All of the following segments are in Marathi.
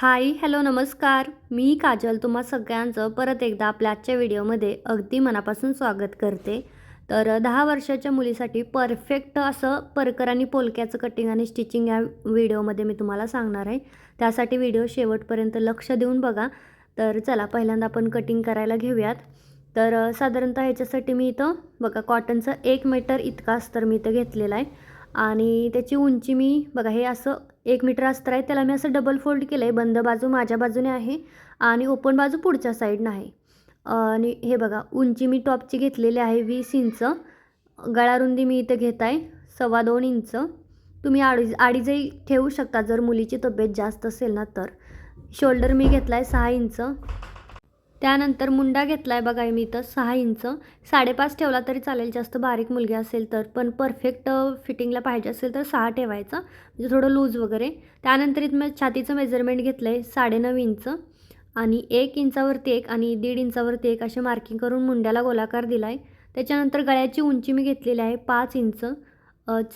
हाय हॅलो नमस्कार. मी काजल तुम्हा सगळ्यांचं परत एकदा आपल्या आजच्या व्हिडिओमध्ये अगदी मनापासून स्वागत करते. तर दहा वर्षाच्या मुलीसाठी परफेक्ट असं परकर आणि पोलक्याचं कटिंग आणि स्टिचिंग या व्हिडिओमध्ये मी तुम्हाला सांगणार आहे. त्यासाठी व्हिडिओ शेवटपर्यंत लक्ष देऊन बघा. तर चला पहिल्यांदा आपण कटिंग करायला घेऊयात. तर साधारणतः ह्याच्यासाठी मी इथं बघा कॉटनचं एक मीटर इतका अस्तर मी इथं घेतलेला आहे. आणि त्याची उंची मी बघा हे असं एक मीटर अस्तर आहे त्याला मी असं डबल फोल्ड केलं आहे बंद बाजू माझ्या बाजूने आहे आणि ओपन बाजू पुढच्या साईडनं आहे आणि हे बघा उंची मी टॉपची घेतलेली आहे वीस इंच. गळारुंदी मी इथं घेत आहे सव्वा दोन इंच. तुम्ही अडीच अडीचही ठेवू शकता जर मुलीची तब्येत जास्त असेल ना तर. शोल्डर मी घेतला आहे सहा इंच. त्यानंतर मुंडा घेतला आहे बघा मी इथं सहा इंच. साडेपाच ठेवला तरी चालेल जास्त बारीक मुलगी असेल तर. पण परफेक्ट फिटिंगला पाहिजे असेल तर सहा ठेवायचा. म्हणजे थोडं लूज वगैरे. त्यानंतर इथं छातीचं मेजरमेंट घेतलं आहे साडेनऊ इंच. आणि एक इंचावरती एक आणि दीड इंचावरती एक असे मार्किंग करून मुंड्याला गोलाकार दिला आहे त्याच्यानंतर गळ्याची उंची मी घेतलेली आहे पाच इंच.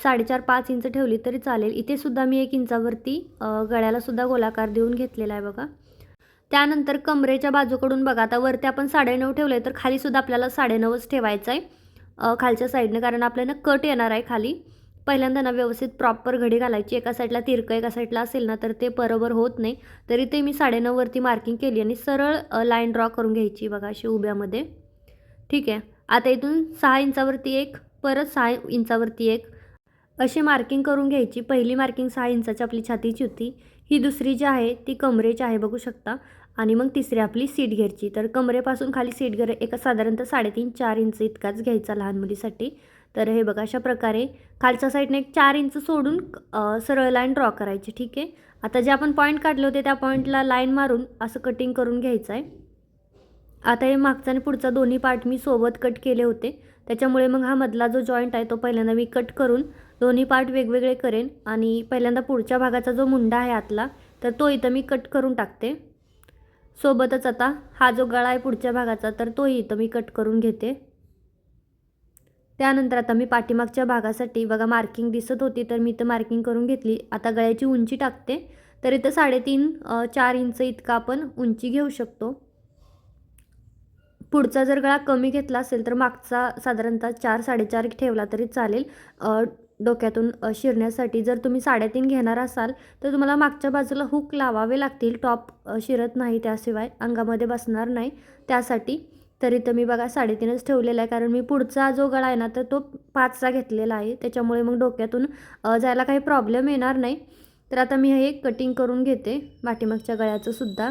साडेचार पाच इंच ठेवली तरी चालेल. इथे सुद्धा मी एक इंचावरती गळ्यालासुद्धा गोलाकार देऊन घेतलेला आहे बघा. त्यानंतर कमरेच्या बाजूकडून बघा आता वरती आपण साडेनऊ ठेवलं आहे तर खालीसुद्धा आपल्याला साडेनऊच ठेवायचं आहे खालच्या साईडनं कारण आपल्याला कट येणार आहे खाली. पहिल्यांदा ना व्यवस्थित प्रॉपर घडी घालायची एका साईडला तिरकं एका साईडला असेल ना तर ते बरोबर होत नाही. तरी ते मी साडेनऊवरती मार्किंग केली आणि सरळ लाईन ड्रॉ करून घ्यायची बघा अशी उभ्यामध्ये. ठीक आहे. आता इथून सहा इंचावरती एक परत सहा इंचावरती एक. अशी मार्किंग करून घ्यायची. पहिली मार्किंग सहा इंचाची आपली छातीची होती. ही दुसरी जी आहे ती कमरेची आहे बघू शकता. आणि मग तिसरी आपली सीट घेरची तर कमरेपासून खाली सीट घेर एका साधारणतः साडेतीन चार इंच इतकाच घ्यायचा लहान मुलीसाठी. तर हे बघा अशा प्रकारे खालच्या साईडने एक चार इंच सोडून सरळ लाईन ड्रॉ करायची ठीक आहे? आता जे आपण पॉईंट काढले होते त्या पॉईंटला लाईन मारून असं कटिंग करून घ्यायचं आहे. आता हे मागचा आणि पुढचा दोन्ही पार्ट मी सोबत कट केले होते. त्याच्यामुळे मग हा मधला जो जॉईंट आहे तो पहिल्यांदा मी कट करून दोन्ही पार्ट वेगवेगळे करेन आणि पहिल्यांदा पुढच्या भागाचा जो मुंडा आहे आतला तर तो इथं मी कट करून टाकते. सोबतच आता हा जो गळा आहे पुढच्या भागाचा तर तोही इथं मी कट करून घेते. त्यानंतर आता मी पाठीमागच्या भागासाठी बघा मार्किंग दिसत होती तर मी इथं मार्किंग करून घेतली. आता गळ्याची उंची टाकते तर इथं साडेतीन चार इंच इतका आपण उंची घेऊ शकतो. पुढचा जर गळा कमी घेतला असेल तर मागचा साधारणतः चार साडेचार ठेवला तरी चालेल. डोक्यातून शिरण्यासाठी जर तुम्ही साडेतीन घेणार असाल तर तुम्हाला मागच्या बाजूला हुक लावावे लागतील. टॉप शिरत नाही त्याशिवाय अंगामध्ये बसणार नाही. त्यासाठी तरी तर मी बघा साडेतीनच ठेवलेला आहे. कारण मी पुढचा जो गळा आहे ना तर तो पाचचा घेतलेला आहे. त्याच्यामुळे मग डोक्यातून जायला काही प्रॉब्लेम येणार नाही. तर आता मी हे कटिंग करून घेते पाठीमागच्या गळ्याचं सुद्धा.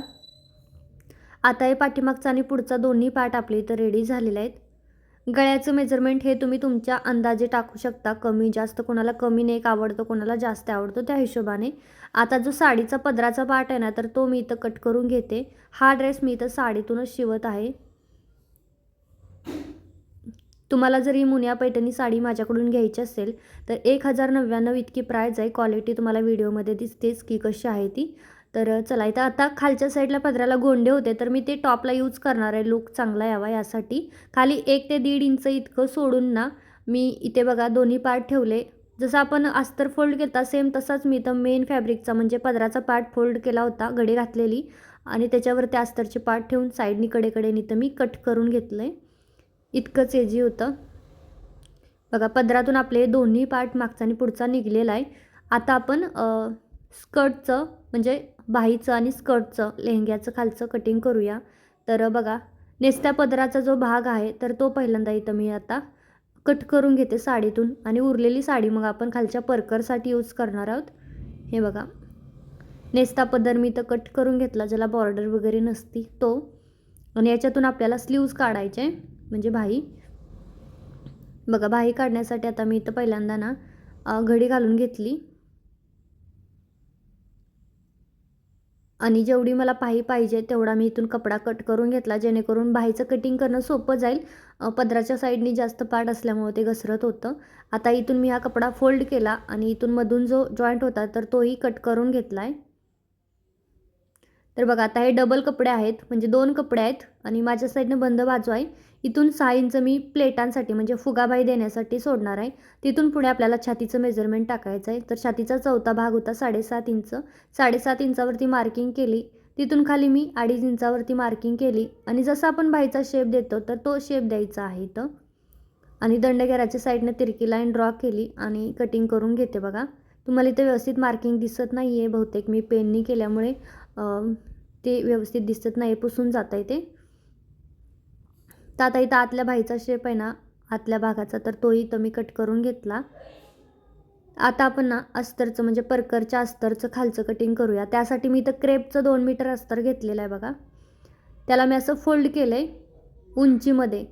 आता हे पाठीमागचा आणि पुढचा दोन्ही पार्ट आपले इथं रेडी झालेले आहेत. गळ्याचं मेजरमेंट हे तुम्ही तुमच्या अंदाजे टाकू शकता. कमी जास्त कोणाला कमी नेक आवडतं कोणाला जास्त आवडतं त्या हिशोबाने. आता जो साडीचा पदराचा पार्ट आहे ना तर तो मी इथं कट करून घेते. हा ड्रेस मी इथं साडीतूनच शिवत आहे. तुम्हाला जर ही मुनिया पैठणी साडी माझ्याकडून घ्यायची असेल तर एक हजार नव्याण्णव इतकी प्राईज आहे. क्वालिटी तुम्हाला व्हिडिओमध्ये दिसतेच की कशी आहे ती. तर चला इथं आता खालच्या साईडला पदराला गोंडे होते तर मी ते टॉपला यूज करणार आहे. लुक चांगला यावा यासाठी. खाली एक ते दीड इंच इतकं सोडून ना मी इथे बघा दोन्ही पार्ट ठेवले. जसं आपण अस्तर फोल्ड केला सेम तसाच मी इथं मेन फॅब्रिकचा म्हणजे पदराचा पार्ट फोल्ड केला होता घडे घातलेली. आणि त्याच्यावर त्या अस्तरचे पार्ट ठेवून साईडनी कडेकडेने इथं मी कट करून घेतलं आहे इतकंच एजी होतं. बघा पदरातून आपले दोन्ही पार्ट मागचा आणि पुढचा निघलेला आहे. आता आपण स्कर्टचं म्हणजे बाहीचं आणि स्कर्टचं लेहंग्याचं खालचं कटिंग करूया. तर बघा नेसत्या पदराचा जो भाग आहे तर तो पहिल्यांदा इथं मी आता कट करून घेते साडीतून. आणि उरलेली साडी मग आपण खालच्या परकरसाठी यूज करणार आहोत. हे बघा. नेस्ता पदर मी इथं कट करून घेतला ज्याला बॉर्डर वगैरे नसती तो. आणि याच्यातून आपल्याला स्लीव्ज काढायचे म्हणजे भाई. बघा भाई काढण्यासाठी आता मी इथं पहिल्यांदा ना घडी घालून घेतली. आणि जेवढी मला पाही पाहिजे तेवढा मी इथून कपडा कट करून घेतला जेणेकरून बाहीचं कटिंग करणं सोपं जाईल. पदराच्या साईडनी जास्त पार्ट असल्यामुळे ते घसरत होतं. आता इथून मी हा कपडा फोल्ड केला आणि इथून मधून जो जॉईंट होता तर तोही कट करून घेतला आहे तर बघा आता हे डबल कपडे आहेत म्हणजे दोन कपडे आहेत आणि माझ्या साईडनं बंद बाजू आहे. इथून सहा इंच मी प्लेटांसाठी म्हणजे फुगाबाई देण्यासाठी सोडणार आहे. तिथून पुढे आपल्याला छातीचं मेजरमेंट टाकायचं आहे. तर छातीचा चौथा भाग होता साडेसात इंच. साडेसात इंचावरती मार्किंग केली. तिथून खाली मी अडीच इंचावरती मार्किंग केली. आणि जसं आपण बाईचा शेप देतो तर तो शेप द्यायचा आहे इथं. आणि दंडघेराच्या साईडनं तिरकी लाईन ड्रॉ केली आणि कटिंग करून घेते बघा. तुम्हाला इथं व्यवस्थित मार्किंग दिसत नाही आहे बहुतेक मी पेननी केल्यामुळे ते व्यवस्थित दिसत नाही पुसून जात आहे ते. तर आता इथं आतल्या भाईचा शेप आहे ना आतल्या भागाचा तर तोही इथं मी कट करून घेतला. आता आपण ना अस्तरचं म्हणजे परकरच्या अस्तरचं खालचं कटिंग करूया. त्यासाठी मी इथं क्रेपचं दोन मीटर अस्तर घेतलेलं आहे बघा. त्याला मी असं फोल्ड केलं आहे उंचीमध्ये.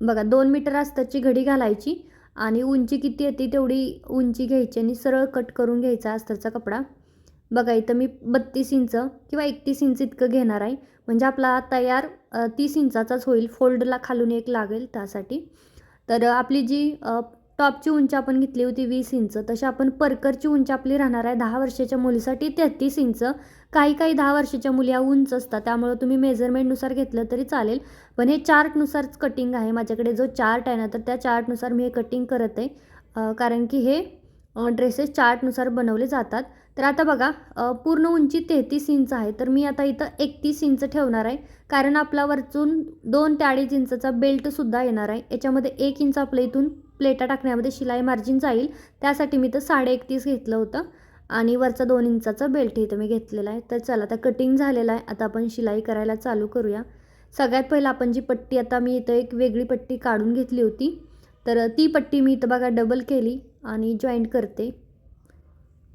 बघा दोन मीटर अस्तरची घडी घालायची आणि उंची किती येते तेवढी उंची घ्यायची आणि सरळ कट करून घ्यायचा अस्तरचा कपडा. बघा इथं मी बत्तीस इंच किंवा एकतीस इंच इतकं घेणार आहे. म्हणजे आपला तयार तीस इंचाचाच होईल. फोल्डला खालून एक लागेल त्यासाठी. तर आपली जी टॉपची उंची आपण घेतली होती वीस इंच तशी आपण परकरची उंची आपली राहणार आहे दहा वर्षाच्या मुलीसाठी तेहतीस इंच. काही काही दहा वर्षाच्या मुली या उंच असतात त्यामुळं तुम्ही मेजरमेंटनुसार घेतलं तरी चालेल. पण हे चार्टनुसारच कटिंग आहे माझ्याकडे जो चार्ट आहे ना तर त्या चार्टनुसार मी हे कटिंग करत आहे. कारण की हे ड्रेसेस चार्टनुसार बनवले जातात. तर आता बघा पूर्ण उंची तेहतीस इंच आहे. तर मी आता इथं एकतीस इंच ठेवणार आहे. कारण आपला वरचून दोन ते अडीच इंचचा बेल्टसुद्धा येणार आहे. याच्यामध्ये एक इंच आपल्या इथून प्लेटा टाकण्यामध्ये शिलाई मार्जिन जाईल. त्यासाठी मी तर साडे एकतीस घेतलं होतं. आणि वरचा दोन इंचाचा बेल्ट इथं मी घेतलेला आहे. तर चला आता कटिंग झालेलं आहे. आता आपण शिलाई करायला चालू करूया. सगळ्यात पहिलं आपण जी पट्टी आता मी इथं एक वेगळी पट्टी काढून घेतली होती. तर ती पट्टी मी इथं बघा डबल केली आणि जॉईंट करते.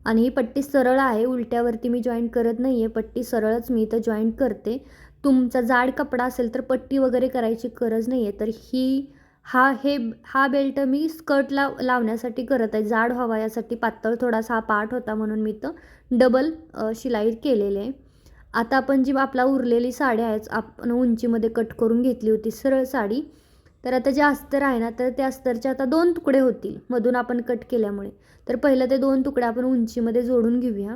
आणि ही पट्टी सरळ आहे उलट्यावरती मी जॉईंट करत नाही आहे पट्टी सरळच मी इथं जॉईंट करते. तुमचा जाड कपडा असेल तर पट्टी वगैरे करायची गरज नाही आहे तर ही हा हे हा बेल्ट मी स्कर्टला लावण्यासाठी करत आहे. जाड व्हावा यासाठी पातळ थोडासा हा पाठ होता म्हणून मी इथं डबल शिलाई केलेली आहे. आता आपण जी आपला उरलेली साडी आहे आपण उंचीमध्ये कट करून घेतली होती सरळ साडी तर आता जे अस्तर आहे ना तर त्या अस्तरचे आता दोन तुकडे होतील मधून आपण कट केल्यामुळे. तर पहिलं ते दोन तुकडे आपण उंचीमध्ये जोडून घेऊया.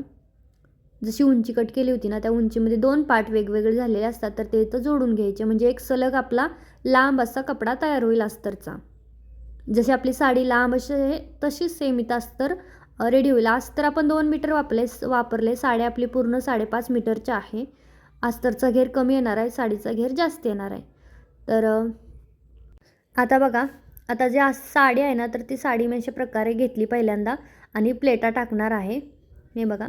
जशी उंची कट केली होती ना त्या उंचीमध्ये दोन पार्ट वेगवेगळे झालेले असतात तर ते इथं जोडून घ्यायचे. म्हणजे एक सलग आपला लांब असा कपडा तयार होईल अस्तरचा. जशी आपली साडी लांब अशी आहे तशीच सेम इथं अस्तर रेडी होईल. अस्तर आपण दोन मीटर वापरले वापरले साडी आपली पूर्ण साडेपाच मीटरच्या आहे. अस्तरचा घेर कमी येणार आहे साडीचा घेर जास्त येणार आहे. तर आता बघा आता जे आज साडी आहे ना तर ती साडी मी अशा प्रकारे घेतली पहिल्यांदा आणि प्लेटा टाकणार आहे. हे बघा.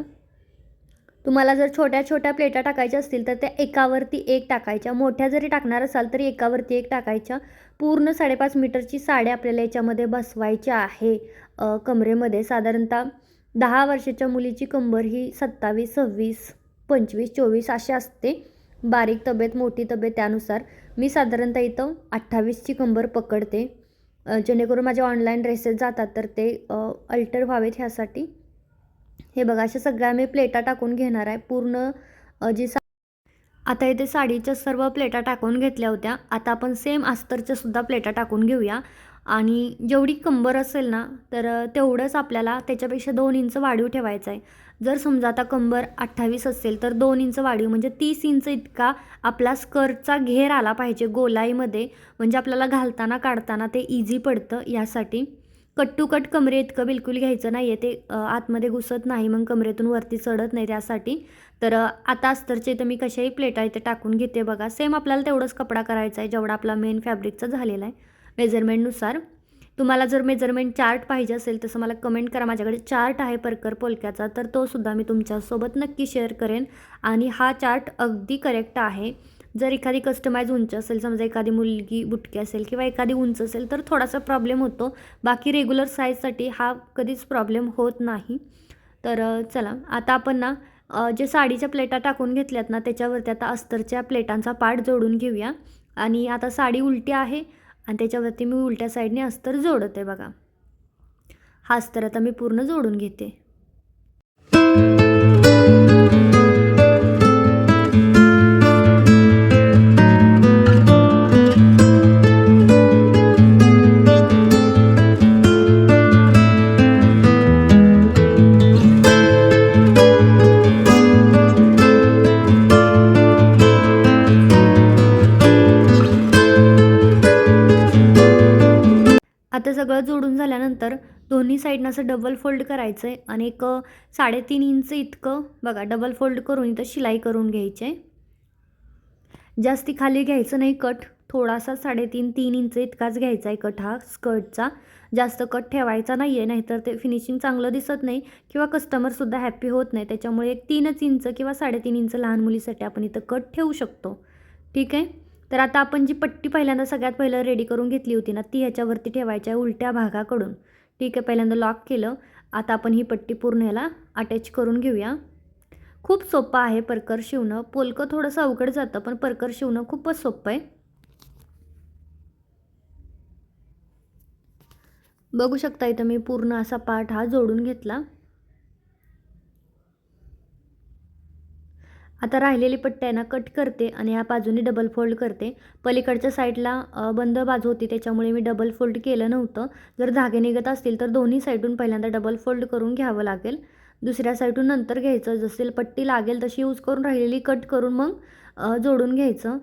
तुम्हाला जर छोट्या छोट्या प्लेटा टाकायच्या असतील तर त्या एकावरती एक टाकायच्या. मोठ्या जरी टाकणार असाल तरी एकावरती एक टाकायच्या. पूर्ण साडेपाच मीटरची साडी आपल्याला याच्यामध्ये बसवायची आहे. कमरेमध्ये. साधारणतः दहा वर्षाच्या मुलीची कंबर ही सत्तावीस सव्वीस पंचवीस चोवीस अशी असते. बारीक तब्येत मोठी तब्येत त्यानुसार मी साधारणतः इथं अठ्ठावीसची कंबर पकडते. जेणेकरून माझे ऑनलाईन ड्रेसेस जातात तर ते अल्टर व्हावेत ह्यासाठी. हे बघा अशा सगळ्या मी प्लेटा टाकून घेणार आहे. पूर्ण जी सा आता इथे साडीच्या सर्व प्लेटा टाकून घेतल्या होत्या. आता आपण सेम अस्तरच्या सुद्धा प्लेटा टाकून घेऊया. आणि जेवढी कंबर असेल ना तर तेवढंच आपल्याला त्याच्यापेक्षा दोन इंच वाढीव ठेवायचं आहे. जर समजा आता कंबर अठ्ठावीस असेल तर दोन इंच वाढीव म्हणजे तीस इंच इतका आपला स्कर्टचा घेर आला पाहिजे गोलाईमध्ये. म्हणजे आपल्याला घालताना काढताना ते इझी पडतं. यासाठी कट टू कट कमरे इतकं बिलकुल घ्यायचं नाही आहे ते आतमध्ये घुसत नाही मग कमरेतून वरती चढत नाही त्यासाठी. तर आता अस्तरचे इथं मी कशाही प्लेटा इथे टाकून घेते बघा. सेम आपल्याला तेवढंच कपडा करायचा आहे जेवढा आपला मेन फॅब्रिकचा झालेला आहे मेजरमेंटनुसार. तुम्हाला जर मेजरमेंट चार्ट पाहिजे असेल तसं मला कमेंट करा. माझ्याकडे चार्ट आहे परकर पोलक्याचा तर तो सुद्धा मी तुमच्यासोबत नक्की शेअर करेन. आणि हा चार्ट अगदी करेक्ट आहे. जर एखादी कस्टमाइज उंच असेल समजा एखादी मुलगी बुटकी असेल किंवा एखादी उंच असेल तर थोडासा प्रॉब्लेम होतो. बाकी रेग्युलर साईजसाठी हा कधीच प्रॉब्लेम होत नाही. तर चला. आता आपण ना जे साडीच्या प्लेटा टाकून घेतल्यात ना त्याच्यावरती आता अस्तरच्या प्लेटांचा पाठ जोडून घेऊया. आणि आता साडी उलटी आहे. आणि त्याच्यावरती मी उलट्या साईडने अस्तर जोडते बघा. हा अस्तर आता मी पूर्ण जोडून घेते. आता सगळं जोडून झाल्यानंतर दोन्ही साईडनं असं डबल फोल्ड करायचं आहे आणि एक साडेतीन इंच इतकं बघा डबल फोल्ड करून इथं शिलाई करून घ्यायची. आहे जास्ती खाली घ्यायचं नाही कट थोडासा साडेतीन तीन इंच इतकाच घ्यायचा आहे कट हा स्कर्टचा. जास्त कट ठेवायचा नाही आहे नाहीतर ते फिनिशिंग चांगलं दिसत नाही किंवा कस्टमरसुद्धा हॅप्पी होत नाही. त्याच्यामुळे एक तीनच इंच किंवा साडेतीन इंच लहान मुलीसाठी आपण इथं कट ठेवू शकतो. ठीक? आहे तर आता आपण जी पट्टी पहिल्यांदा सगळ्यात पहिलं रेडी करून घेतली होती ना ती ह्याच्यावरती ठेवायची आहे उलट्या भागाकडून. ठीक आहे पहिल्यांदा लॉक केलं. आता आपण ही पट्टी पूर्ण याला अटॅच करून घेऊया. खूप सोपं आहे परकर शिवणं. पोलकं थोडंसं अवघड जातं पण परकर शिवणं खूपच सोपं आहे. बघू शकता इथं मी पूर्ण असा पार्ट हा जोडून घेतला. आता राहिलेली पट्टी आहे ना कट करते आणि ह्या बाजूने डबल फोल्ड करते. पलीकडच्या साईडला बंद बाजू होती त्याच्यामुळे मी डबल फोल्ड केलं नव्हतं. जर धागे निघत असतील तर दोन्ही साईडून पहिल्यांदा डबल फोल्ड करून घ्यावं लागेल. दुसऱ्या साईडून नंतर घ्यायचं. जसेल पट्टी लागेल तशी यूज करून राहिलेली कट करून मग जोडून घ्यायचं.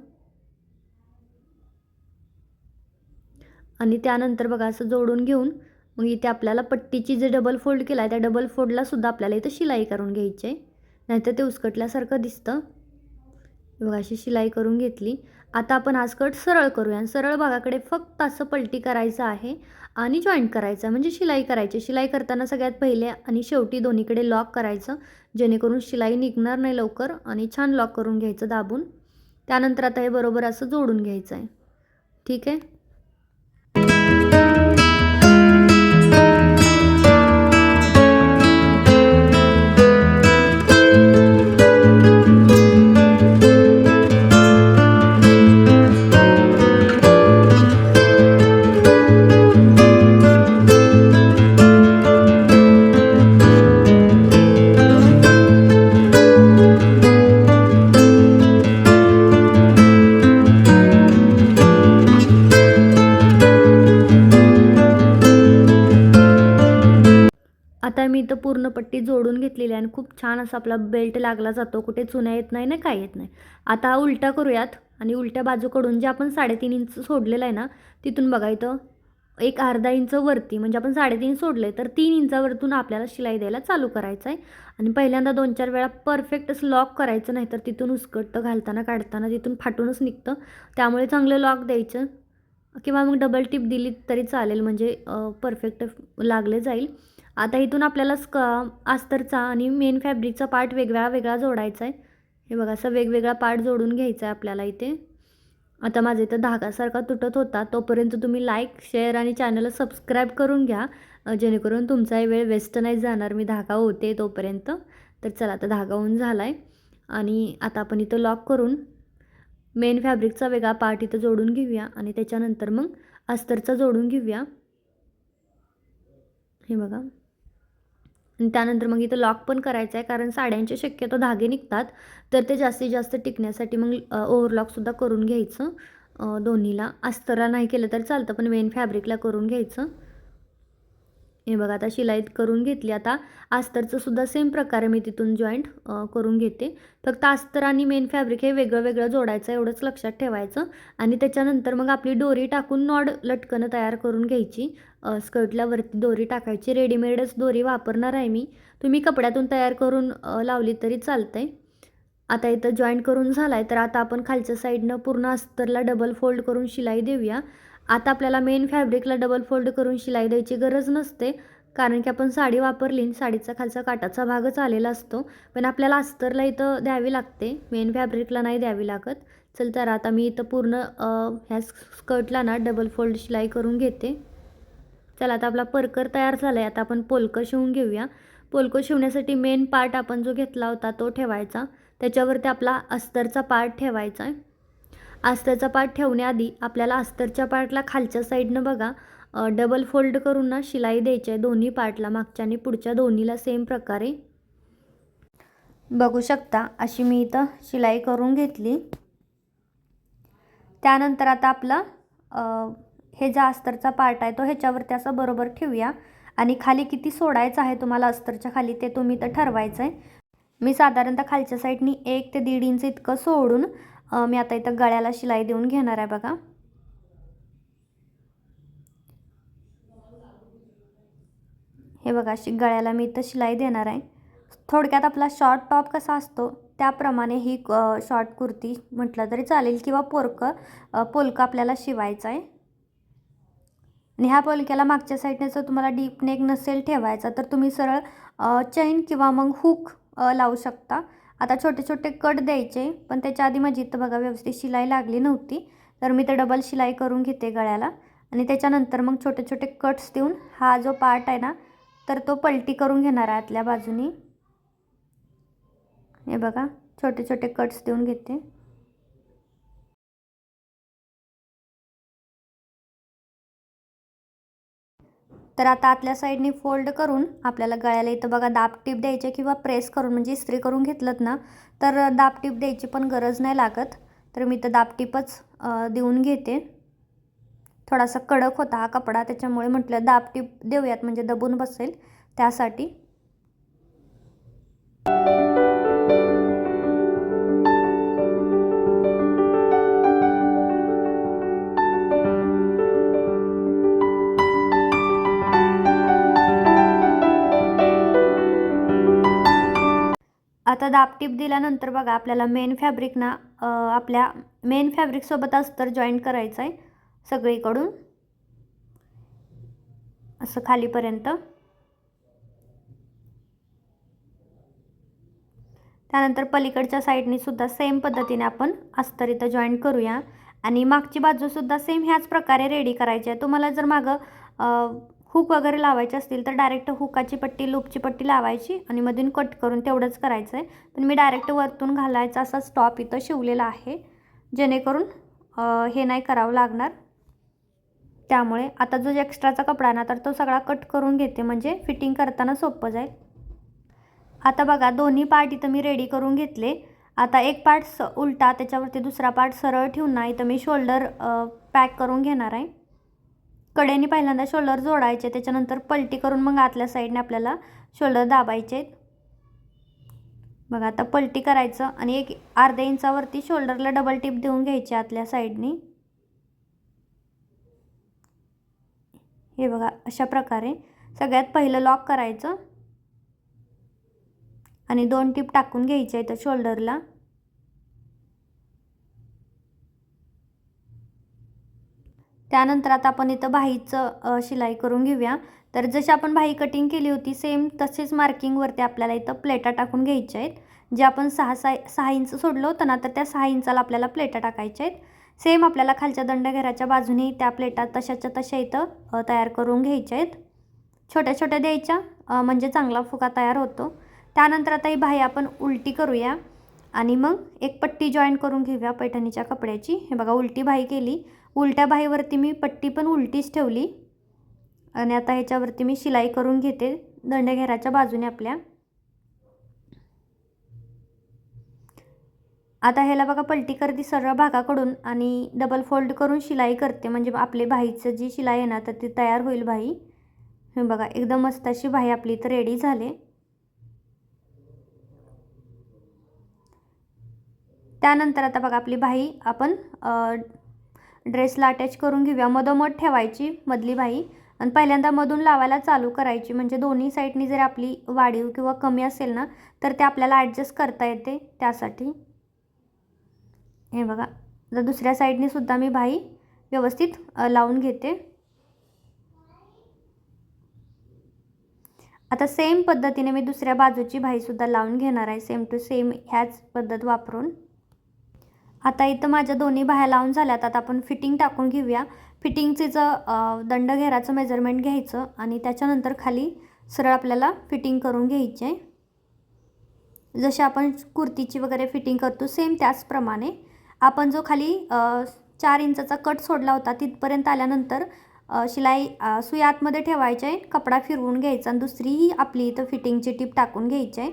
आणि त्यानंतर बघा असं जोडून घेऊन मग इथे आपल्याला पट्टीची जे डबल फोल्ड केला आहे त्या डबल फोल्डला सुद्धा आपल्याला इथं शिलाई करून घ्यायची आहे. नाहीतर ते उसकटल्यासारखं दिसतं. बघा अशी शिलाई करून घेतली. आता आपण हा स्कर्ट सरळ करूया आणि सरळ भागाकडे फक्त असं पलटी करायचं आहे आणि जॉईंट करायचं आहे. म्हणजे शिलाई करायची शिलाई करताना सगळ्यात पहिले आणि शेवटी दोन्हीकडे लॉक करायचं जेणेकरून शिलाई निघणार नाही लवकर आणि छान लॉक करून घ्यायचं दाबून. त्यानंतर आता हे बरोबर असं जोडून घ्यायचं आहे. ठीक आहे? इथं पूर्ण पट्टी जोडून घेतलेली आहे आणि खूप छान असा आपला बेल्ट लागला जातो. कुठे चुन्या येत नाही ना काय येत नाही. आता उलटा करूयात आणि उलट्या बाजूकडून जे आपण साडेतीन इंच सोडलेलं आहे ना तिथून बघा इथं एक अर्धा इंच वरती म्हणजे आपण साडेतीन सोडले तर तीन इंचावरतून आपल्याला शिलाई द्यायला चालू करायचं आहे आणि पहिल्यांदा दोन चार वेळा परफेक्ट असं लॉक करायचं नाही तर तिथून उसकटतं घालताना काढताना तिथून फाटूनच निघतं. त्यामुळे चांगलं लॉक द्यायचं. किंवा मग डबल टिप दिली तरी चालेल म्हणजे परफेक्ट लागले जाईल. आता इथून आपल्याला स्क अस्तरचा आणि मेन फॅब्रिकचा पार्ट वेगळा वेगळा जोडायचा आहे. हे बघा असं वेगवेगळा पार्ट जोडून घ्यायचा आहे आपल्याला इथे. आता माझा इथं धागासारखा तुटत होता तोपर्यंत तुम्ही लाईक शेअर आणि चॅनलला सबस्क्राईब करून घ्या जेणेकरून तुमचाही वेळ वेस्ट नाही जाणार. मी धागा होते तोपर्यंत. तर चला आता धागा होऊन झाला आहे आणि आता आपण इथं लॉक करून मेन फॅब्रिकचा वेगळा पार्ट इथं जोडून घेऊया आणि त्याच्यानंतर मग अस्तरचा जोडून घेऊया. हे बघा. त्यानंतर मग इथं लॉक पण करायचं आहे कारण साड्यांचे शक्यतो धागे निघतात. तर ते जास्तीत जास्त टिकण्यासाठी मग ओव्हरलॉकसुद्धा करून घ्यायचं दोन्हीला. अस्तरा नाही केलं तर चालतं पण मेन फॅब्रिकला करून घ्यायचं. हे बघा आता शिलाई करून घेतली. आता अस्तरचं सुद्धा सेम प्रकारे मी तिथून जॉईंट करून घेते. फक्त अस्तर आणि मेन फॅब्रिक हे वेगळं वेगळं जोडायचं एवढंच लक्षात ठेवायचं. आणि त्याच्यानंतर मग आपली दोरी टाकून नॉड लटकणं तयार करून घ्यायची. स्कर्टला वरती दोरी टाकायची. रेडीमेडच दोरी वापरणार आहे मी. तुम्ही कपड्यातून तयार करून लावली तरी चालतंय. आता इथं जॉईंट करून झाला आहे तर आता आपण खालच्या साईडनं पूर्ण अस्तरला डबल फोल्ड करून शिलाई देऊया. आता आपल्याला मेन फॅब्रिकला डबल फोल्ड करून शिलाई द्यायची गरज नसते कारण की आपण साडी वापरली आणि साडीचा खालचा काटाचा भागच आलेला असतो. पण आपल्याला अस्तरला इथं द्यावी लागते मेन फॅब्रिकला नाही द्यावी लागत. चल तर आता मी इथं पूर्ण ह्या स्कर्टला ना डबल फोल्ड शिलाई करून घेते. चला आता आपला परकर तयार झाला आहे आता आपण पोलकं शिवून घेऊया. पोलकं शिवण्यासाठी मेन पार्ट आपण जो घेतला होता तो ठेवायचा. त्याच्यावरती आपला अस्तरचा पार्ट ठेवायचा आहे. अस्तरचा पार्ट ठेवण्याआधी आपल्याला अस्तरच्या पार्टला खालच्या साईडनं बघा डबल फोल्ड करून ना शिलाई द्यायची आहे दोन्ही पार्टला मागच्या आणि पुढच्या दोन्हीला सेम प्रकारे. बघू शकता अशी मी इथं शिलाई करून घेतली. त्यानंतर आता आपला हे ज्या अस्तरचा पार्ट आहे तो ह्याच्यावरती असं बरोबर ठेवूया. आणि खाली किती सोडायचं आहे तुम्हाला अस्तरच्या खाली ते तुम्ही इथं ठरवायचं आहे मी साधारणतः खालच्या साईडनी एक ते दीड इंच इतकं सोडून मी आता इथं गळ्याला शिलाई देऊन घेणार आहे बघा. हे बघा अशी गळ्याला मी इथं शिलाई देणार आहे. थोडक्यात आपला शॉर्ट टॉप कसा असतो त्याप्रमाणे ही शॉर्ट कुर्ती म्हटलं तरी चालेल किंवा पोरकं पोलकं आपल्याला शिवायचा आहे. आणि ह्या पोलक्याला मागच्या साईडने जर तुम्हाला डीप नेक नसेल ठेवायचा तर तुम्ही सरळ चैन किंवा मग हुक लावू शकता. आता छोटे छोटे कट द्यायचे पण त्याच्या आधी माझी इथं बघा व्यवस्थित शिलाई लागली नव्हती. तर मी ते डबल शिलाई करून घेते गळ्याला. आणि त्याच्यानंतर मग छोटे छोटे कट्स देऊन हा जो पार्ट आहे ना तर तो पलटी करून घेणार आहे आतल्या बाजूनी. हे बघा छोटे छोटे कट्स देऊन घेते. तर आता आतल्या साईडने फोल्ड करून आपल्याला गळ्याला इथं बघा दाब टीप द्यायचे किंवा प्रेस करून म्हणजे इस्त्री करून घेतलं ना तर दाब टीप द्यायची पण गरज नाही लागत. तर मी तर दाब टीपच देऊन घेते. थोडासा कडक होता हा कपडा त्याच्यामुळे म्हटलं दाब टीप देऊयात म्हणजे दबून बसेल त्यासाठी. आता दाबटीप दिल्यानंतर बघा आपल्याला मेन फॅब्रिक ना आपल्या मेन फॅब्रिकसोबत अस्तर जॉईंट करायचं आहे सगळीकडून. असं खालीपर्यंत. त्यानंतर पलीकडच्या साईडने सुद्धा सेम पद्धतीने आपण अस्तर इथं जॉईंट करूया. आणि मागची बाजूसुद्धा सेम ह्याच प्रकारे रेडी करायची आहे. तुम्हाला जर मागं हुक वगैरे लावायचे असतील तर डायरेक्ट हुकाची पट्टी लूपची पट्टी लावायची आणि मधून कट करून तेवढंच करायचं आहे पण मी डायरेक्ट वरतून घालायचा असा स्टॉप इथं शिवलेला आहे. जेणेकरून हे नाही करावं लागणार. त्यामुळे आता जो एक्स्ट्राचा कपडा ना तर तो सगळा कट करून घेते. म्हणजे फिटिंग करताना सोपं जाईल. आता बघा दोन्ही पार्ट इथं मी रेडी करून घेतले. आता एक पार्ट स उलटा त्याच्यावरती दुसरा पार्ट सरळ ठेवून ना इथं मी शोल्डर पॅक करून घेणार आहे. कडेने पहिल्यांदा शोल्डर जोडायचे त्याच्यानंतर पलटी करून मग आतल्या साईडने आपल्याला शोल्डर दाबायचे. आहेत बघा आता पलटी करायचं आणि एक अर्ध्या इंचावरती शोल्डरला डबल टिप देऊन घ्यायची आतल्या साईडनी हे बघा अशा प्रकारे सगळ्यात पहिलं लॉक करायचं. आणि दोन टिप टाकून घ्यायच्या इथं शोल्डरला त्यानंतर आता आपण इथं बाहीचं शिलाई करून घेऊया. तर जशी आपण बाही कटिंग केली होती सेम तसेच मार्किंगवरती आपल्याला इथं प्लेटा टाकून घ्यायच्या आहेत. जे आपण सहा साय सहा इंच सोडलं होतं ना तर त्या सहा इंचाला आपल्याला प्लेटा टाकायच्या आहेत. सेम आपल्याला खालच्या दंडघेराच्या बाजूने त्या प्लेटा तशाच्या तशा इथं तयार करून घ्यायच्या आहेत. छोट्या छोट्या द्यायच्या म्हणजे चांगला फुगा तयार होतो. त्यानंतर आता ही बाही आपण उलटी करूया. आणि मग एक पट्टी जॉईन करून घेऊया पैठणीच्या कपड्याची. हे बघा उलटी बाही केली. उलट्या बाहीवरती मी पट्टी पण उलटीच ठेवली. आणि आता ह्याच्यावरती मी शिलाई करून घेते. दंडघेराच्या बाजूने आपल्या. आता ह्याला बघा पलटी करते सरळ भागाकडून आणि डबल फोल्ड करून शिलाई करते. म्हणजे आपले बाहीचं जी शिलाई आहे ना तर ती तयार होईल बाही हे बघा एकदम मस्त अशी बाही आपली तर रेडी झाले. त्यानंतर आता बघा आपली बाही आपण ड्रेसला अटॅच करून घेऊया. मधोमध ठेवायची मधली बाही आणि पहिल्यांदा मधून लावायला चालू करायची. म्हणजे दोन्ही साईडनी जर आपली वाढीव किंवा कमी असेल ना तर ते आपल्याला ॲडजस्ट करता येते त्यासाठी. हे बघा. जर दुसऱ्या साईडने सुद्धा मी बाही व्यवस्थित लावून घेते. आता सेम पद्धतीने मी दुसऱ्या बाजूची बाहीसुद्धा लावून घेणार आहे. सेम टू सेम ह्याच पद्धत वापरून. आता इथं माझ्या दोन्ही बाह्या लावून झाल्यात. आता आपण फिटिंग टाकून घेऊया. फिटिंगचीचं दंड घेराचं मेजरमेंट घ्यायचं आणि त्याच्यानंतर खाली सरळ आपल्याला फिटिंग करून घ्यायची. आहे जसे आपण कुर्तीची वगैरे फिटिंग करतो सेम त्याचप्रमाणे. आपण जो खाली चार इंचाचा कट सोडला होता तिथपर्यंत आल्यानंतर शिलाई सुई आतमध्ये ठेवायची आहे कपडा फिरवून घ्यायचा आणि दुसरीही आपली इथं फिटिंगची टीप टाकून घ्यायची. आहे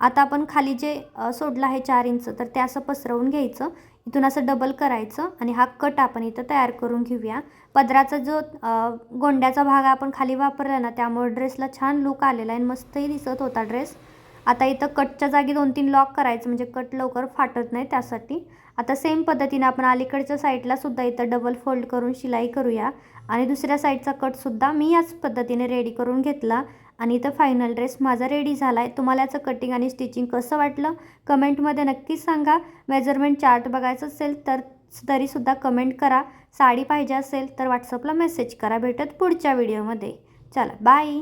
आता आपण खाली जे सोडलं आहे चार इंच तर ते असं पसरवून घ्यायचं. इथून असं डबल करायचं आणि हा कट आपण इथं तयार करून घेऊया. पदराचा जो गोंड्याचा भाग आपण खाली वापरला ना त्यामुळे ड्रेसला छान लुक आलेला आहे आणि मस्तही दिसत होता ड्रेस आता इथं कटच्या जागी दोन तीन लॉक करायचं म्हणजे कट लवकर फाटत नाही त्यासाठी. आता सेम पद्धतीने आपण अलीकडच्या साईडला सुद्धा इथं डबल फोल्ड करून शिलाई करूया. आणि दुसऱ्या साईडचा कटसुद्धा मी याच पद्धतीने रेडी करून घेतला. आणि इथं फायनल ड्रेस माझा रेडी झाला आहे तुम्हाला याचं कटिंग आणि स्टिचिंग कसं वाटलं? कमेंटमध्ये नक्कीच सांगा. मेजरमेंट चार्ट बघायचं असेल तर तरीसुद्धा कमेंट करा. साडी पाहिजे असेल तर व्हॉट्सअपला मेसेज करा. भेटत पुढच्या व्हिडिओमध्ये चला बाय